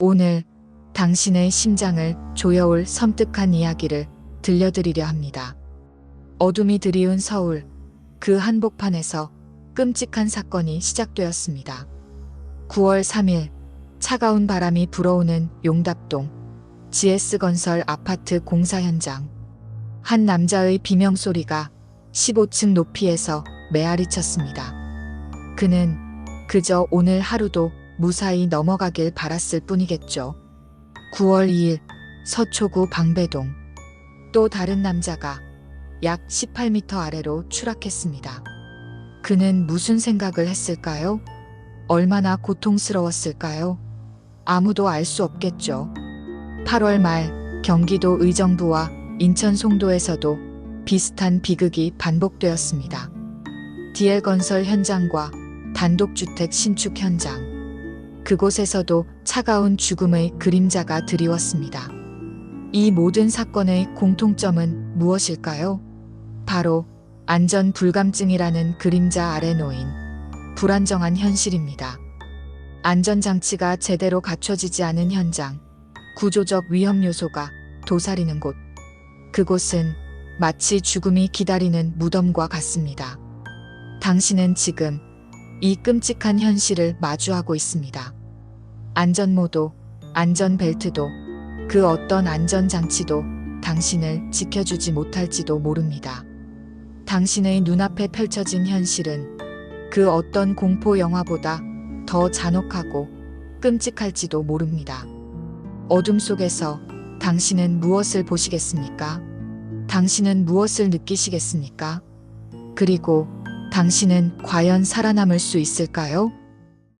오늘 당신의 심장을 조여올 섬뜩한 이야기를 들려드리려 합니다. 어둠이 드리운 서울, 그 한복판에서 끔찍한 사건이 시작되었습니다. 9월 3일, 차가운 바람이 불어오는 용답동, GS건설 아파트 공사 현장. 한 남자의 비명소리가 15층 높이에서 메아리 쳤습니다. 그는 그저 오늘 하루도 무사히 넘어가길 바랐을 뿐이겠죠. 9월 2일 서초구 방배동 또 다른 남자가 약 18m 아래로 추락했습니다. 그는 무슨 생각을 했을까요? 얼마나 고통스러웠을까요? 아무도 알 수 없겠죠. 8월 말 경기도 의정부와 인천 송도에서도 비슷한 비극이 반복되었습니다. DL건설 현장과 단독주택 신축 현장. 그곳에서도 차가운 죽음의 그림자가 드리웠습니다. 이 모든 사건의 공통점은 무엇일까요? 바로 안전 불감증이라는 그림자 아래 놓인 불안정한 현실입니다. 안전장치가 제대로 갖춰지지 않은 현장, 구조적 위험 요소가 도사리는 곳. 그곳은 마치 죽음이 기다리는 무덤과 같습니다. 당신은 지금 이 끔찍한 현실을 마주하고 있습니다. 안전모도, 안전벨트도, 그 어떤 안전장치도 당신을 지켜주지 못할지도 모릅니다. 당신의 눈앞에 펼쳐진 현실은 그 어떤 공포 영화보다 더 잔혹하고 끔찍할지도 모릅니다. 어둠 속에서 당신은 무엇을 보시겠습니까? 당신은 무엇을 느끼시겠습니까? 그리고 당신은 과연 살아남을 수 있을까요?